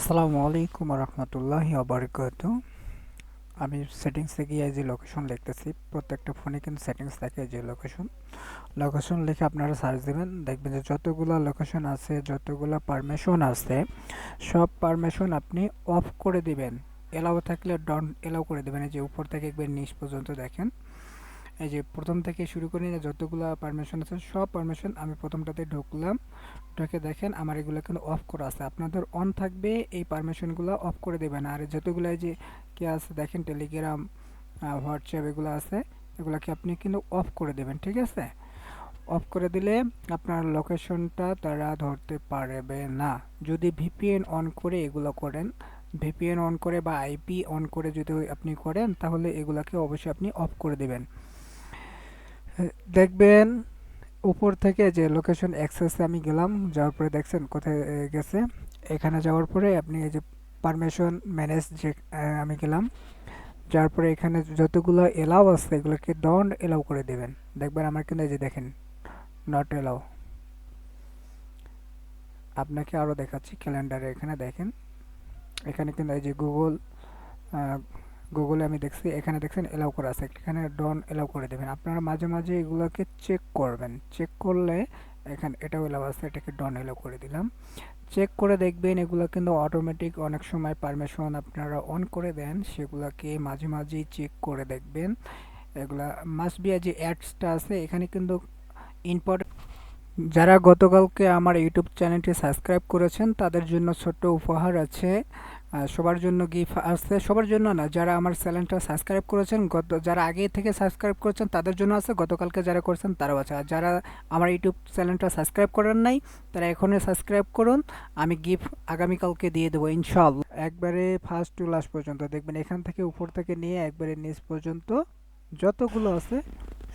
আসসালামু আলাইকুম রহমতুল্লাহি আবরকাত আমি সেটিংসে গিয়ে যে লোকেশন লিখতেছি প্রত্যেকটা ফোনে কিন্তু সেটিংস থাকে যে লোকেশন লোকেশন লিখে আপনারা সার্চ দেবেন, দেখবেন যে যতগুলো লোকেশন আছে, যতগুলো পারমিশন আছে, সব পারমিশন আপনি অফ করে দিবেন। এলাও থাকলে ডন এলাও করে দেবেন, এই যে উপর থেকে একবার নিচ পর্যন্ত দেখেন। এই যে প্রথম থেকে শুরু করে নিয়ে যতগুলো পারমিশন আছে, সব পারমিশন আমি প্রথমটাতে ঢুকলাম। ঢুকে দেখেন আমার এগুলো কিন্তু অফ করা আছে। আপনাদের অন থাকবে, এই পারমিশনগুলো অফ করে দেবেন। আর যতগুলো যে কি আছে, দেখেন টেলিগ্রাম হোয়াটসঅ্যাপ এগুলো আছে, এগুলোকে আপনি কিন্তু অফ করে দেবেন, ঠিক আছে? অফ করে দিলে আপনার লোকেশনটা তারা ধরতে পারবে না। যদি ভিপিএন অন করে এগুলো করেন ভিপিএন অন করে বা আইপি অন করে যদি আপনি করেন, তাহলে এগুলোকে অবশ্যই আপনি অফ করে দেবেন। দেখবেন উপর থেকে যে লোকেশন অ্যাক্সেসে আমি গেলাম, যাওয়ার পরে দেখছেন কোথায় গেছে। এখানে যাওয়ার পরে আপনি এই যে পারমিশন ম্যানেজ যে আমি গেলাম, যাওয়ার পরে এখানে যতগুলো এলাও আছে, এগুলোকে ডন এলাও করে দেবেন। দেখবেন আমার কিন্তু এই যে দেখেন নট এলাও আপনাকে আরও দেখাচ্ছি ক্যালেন্ডারে, এখানে দেখেন। এখানে কিন্তু এই যে গুগল গুগলে আমি দেখছি, এখানে দেখছেন এলাও করা আছে। এখানে ডন এলাও করে দেবেন। আপনারা মাঝে মাঝে এগুলোকে চেক করবেন। চেক করলে এখানে এটাও এলাও আছে, এটাকে ডন এলাও করে দিলাম। চেক করে দেখবেন, এগুলো কিন্তু অটোমেটিক অনেক সময় পারমিশন আপনারা অন করে দেন। সেগুলোকে মাঝে মাঝেই চেক করে দেখবেন। এগুলা মাস্ট বি যে অ্যাডসটা আছে, এখানে কিন্তু ইম্পর্টেন্ট যারা গতকালকে আমার ইউটিউব চ্যানেলটি সাবস্ক্রাইব করেছেন, তাদের জন্য ছোট্ট উপহার আছে। সবার জন্য গিফট আছে সবার জন্য না যারা আমার চ্যানেলটা সাবস্ক্রাইব করেছেন গত যারা আগে থেকে সাবস্ক্রাইব করেছেন তাদের জন্য আছে। গতকালকে যারা করেছেন তারাও আছে। আর যারা আমার ইউটিউব চ্যানেলটা সাবস্ক্রাইব করেন নাই তারা এখনই সাবস্ক্রাইব করুন। আমি গিফট আগামীকালকে দিয়ে দেবো ইনশাল্লাহ একবারে ফার্স্ট টু লাস্ট পর্যন্ত। দেখবেন এখান থেকে উপর থেকে নিয়ে একবারে নিচ পর্যন্ত যতগুলো আছে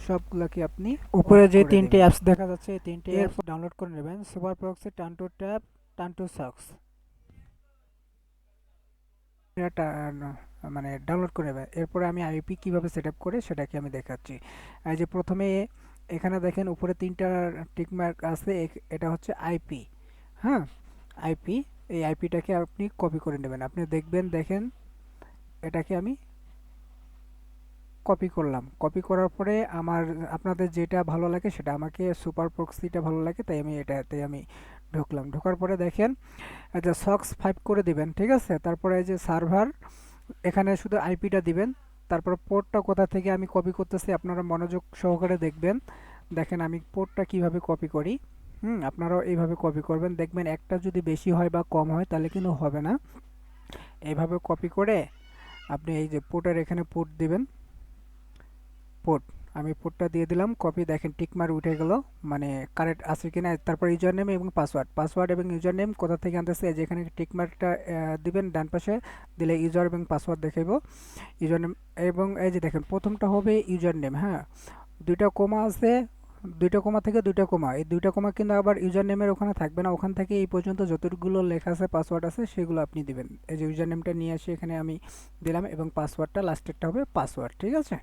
সবগুলোকে আপনি উপরে যে তিনটে অ্যাপস দেখা যাচ্ছে এই তিনটে অ্যাপস ডাউনলোড করে নেবেন। সুপার প্রক্সি টান্টো ট্যাব টান্টো সক্স এটা মানে ডাউনলোড করে নেবেন এরপরে আমি আইপি কীভাবে সেট আপ করে সেটাকে আমি দেখাচ্ছি। যে প্রথমে এখানে দেখেন উপরে তিনটা টিকমার্ক আছে এটা হচ্ছে আইপি হ্যাঁ? আইপি এই আইপিটাকে আপনি কপি করে নেবেন। আপনি দেখবেন, দেখেন, এটাকে আমি কপি করলাম। কপি করার পরে আমার, আপনাদের যেটা ভালো লাগে সেটা আমাকে সুপার প্রক্সিটা ভালো লাগে, তাই আমি এটাতে আমি ঢুকলাম। ঢোকার পরে দেখেন যে সক্স ফাইভ করে দিবেন, ঠিক আছে? তারপরে এই যে সার্ভার এখানে শুধু আইপিটা দিবেন। তারপর পোর্টটা কোথা থেকে আমি কপি করতেছি আপনারা মনোযোগ সহকারে দেখবেন। দেখেন আমি পোর্টটা কীভাবে কপি করি। হুম, আপনারাও এইভাবে কপি করবেন। দেখবেন একটা যদি বেশি হয় বা কম হয়, তাহলে কিন্তু হবে না। এইভাবে কপি করে আপনি এই যে পোর্টের এখানে পোর্ট দিবেন। পোর্ট আমি পোর্টটা দিয়ে দিলাম কপি দেখেন টিকমার উঠে গেল মানে কারেক্ট আছে কিনা, তারপর ইউজার নেম এবং পাসওয়ার্ড পাসওয়ার্ড এবং ইউজার নেম কোথা থেকে আনতেছে, এই যে এখানে টিকমার্কটা দিবেন ডান পাশে, দিলে ইউজার এবং পাসওয়ার্ড দেখাইব ইউজার নেম এবং এই যে দেখেন প্রথমটা হবে ইউজার নেম হ্যাঁ দুইটা কমা আছে, দুইটা কমা থেকে দুইটা কমা এই দুইটা কমা কিন্তু আবার ইউজার নেমের ওখানে থাকবে না, ওখান থেকে এই পর্যন্ত যতগুলো লেখা আছে পাসওয়ার্ড আছে, সেগুলো আপনি দিবেন, এই যে ইউজার নেমটা নিয়ে এসে এখানে আমি দিলাম এবং পাসওয়ার্ডটা লাস্টেরটা হবে পাসওয়ার্ড ঠিক আছে?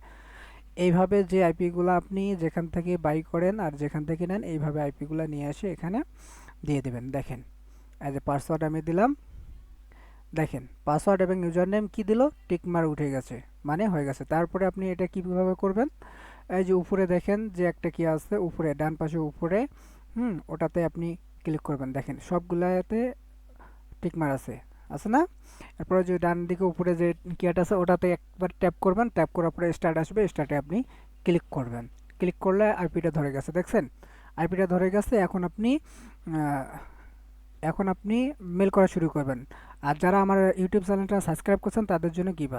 এইভাবে যে আইপিগুলো আপনি যেখান থেকে বাই করেন আর যেখান থেকে নেন, এইভাবে আইপিগুলো নিয়ে এসে এখানে দিয়ে দেবেন। দেখেন, এই যে পাসওয়ার্ড আমি দিলাম। দেখেন পাসওয়ার্ড এবং ইউজার নেম কী দিল? টিকমার উঠে গেছে মানে হয়ে গেছে। তারপরে আপনি এটা কীভাবে করবেন? এই যে উপরে দেখেন যে একটা কি আছে, উপরে, ডান পাশে উপরে, হুম, ওটাতে আপনি ক্লিক করবেন। দেখেন, সবগুলাতে টিকমার আছে। আছে না? এরপরে যে ডান দিকে উপরে যে কিয়াটা আছে, ওটাতে একবার ট্যাপ করবেন। ট্যাপ করার পরে স্টার্ট আসবে। স্টার্টে আপনি ক্লিক করবেন। ক্লিক করলে আইপিটা ধরে গেছে, দেখছেন? আইপিটা ধরে গেছে, এখন আপনি এখন আপনি মেল করা শুরু করবেন। আর যারা আমার ইউটিউব চ্যানেলটা সাবস্ক্রাইব করছেন, তাদের জন্য গিভ